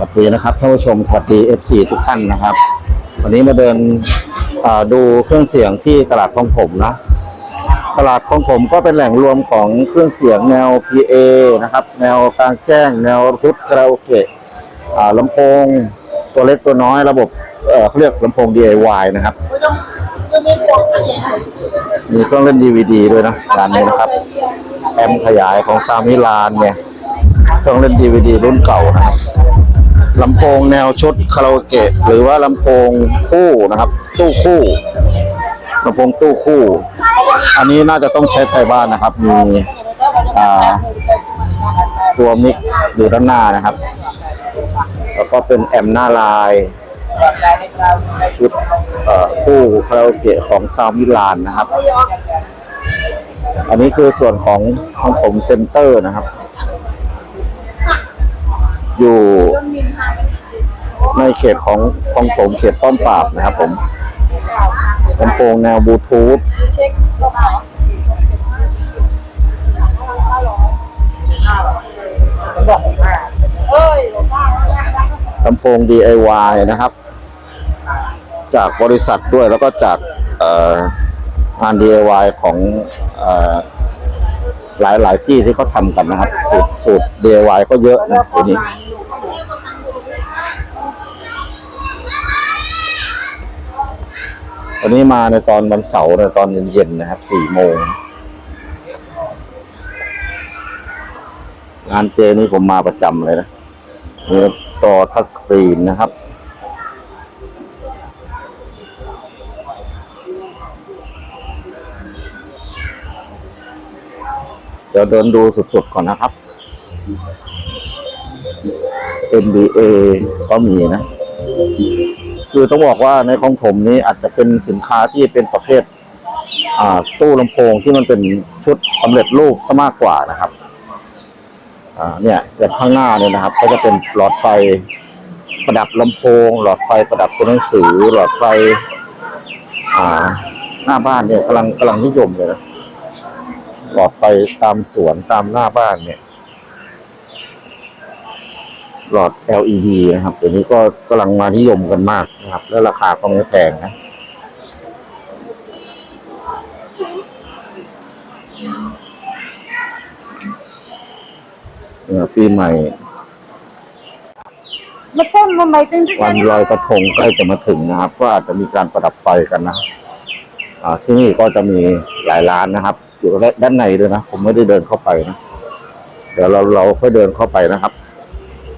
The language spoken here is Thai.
สวัสดีนะครับท่านผู้ชมสวัสดีเอฟซีทุกท่านนะครับ วันนี้มาเดินดูเครื่องเสียงที่ตลาดของผมนะ ตลาดของผมก็เป็นแหล่งรวมของเครื่องเสียงแนว PA นะครับ แนวกลางแจ้ง แนวพุทธคาราโอเกะลำโพงตัวเล็กตัวน้อยระบบเขาเรียกลำโพง DIY นะครับ มีเครื่องเล่น DVD ด้วยนะร้านนี้นะครับแอมขยายของซามิลานเนี่ยเครื่องเล่น DVD รุ่นเก่านะครับ ลำโพงแนวชุดคาราโอเกะหรือว่าลำโพงคู่นะครับ ตู้คู่ลำโพงตู้คู่ อันนี้น่าจะต้องใช้ไฟบ้านนะครับ มีตัวมิกอยู่ด้านหน้านะครับ แล้วก็เป็นแอมหน้าลายชุดคู่คาราโอเกะของซาวมิลานนะครับ อันนี้คือส่วนของของผมเซ็นเตอร์นะครับ อยู่ ในเขตของของผมเขตป้อมปราบนะครับผมลำโพงแนวบลูทูธลำโพง DIY นะครับ จากบริษัทด้วยแล้วก็จากงาน DIY ของอหลายหลายที่ที่เขาทำกันนะครับ สูตรสูตร DIY ก็เยอะนะทีนี้ วันนี้มาในตอนวันเสาร์ในตอนเย็นๆนะครับสี่โมงงานเจนี่ผมมาประจำเลยนะนี่ต่อทัชสกรีนนะครับเดี๋ยวเดินดูสุดๆก่อนนะครับ NBA ก็มีนะ คือต้องบอกว่าในของผมนี้อาจจะเป็นสินค้าที่เป็นประเภทอ่าตู้ลำโพงที่มันเป็นชุดสำเร็จรูปซะมากกว่านะครับอ่าเนี่ยแบบข้างหน้าเนี่ยนะครับ ก็จะเป็นหลอดไฟประดับลำโพง หลอดไฟประดับตัวหนังสือ หลอดไฟอ่าหน้าบ้านเนี่ยกำลังกำลังนิยมเลยนะหลอดไฟตามสวนตามหน้าบ้านเนี่ย หลอด LED นะครับเดี๋ยวนี้ก็กำลังมานิยมกันมากนะครับ แล้วราคาก็ไม่แพงนะเนี่ยปีใหม่มาต้มมาใหม่ตึงที่วันลอยกระทงใกล้จะมาถึงนะครับ ก็อาจจะมีการประดับไฟกันนะอ่าที่นี่ก็จะมีหลายร้านนะครับ อยู่ด้านในด้วยนะ ผมไม่ได้เดินเข้าไปนะ เดี๋ยวเราเราค่อยเดินเข้าไปนะครับ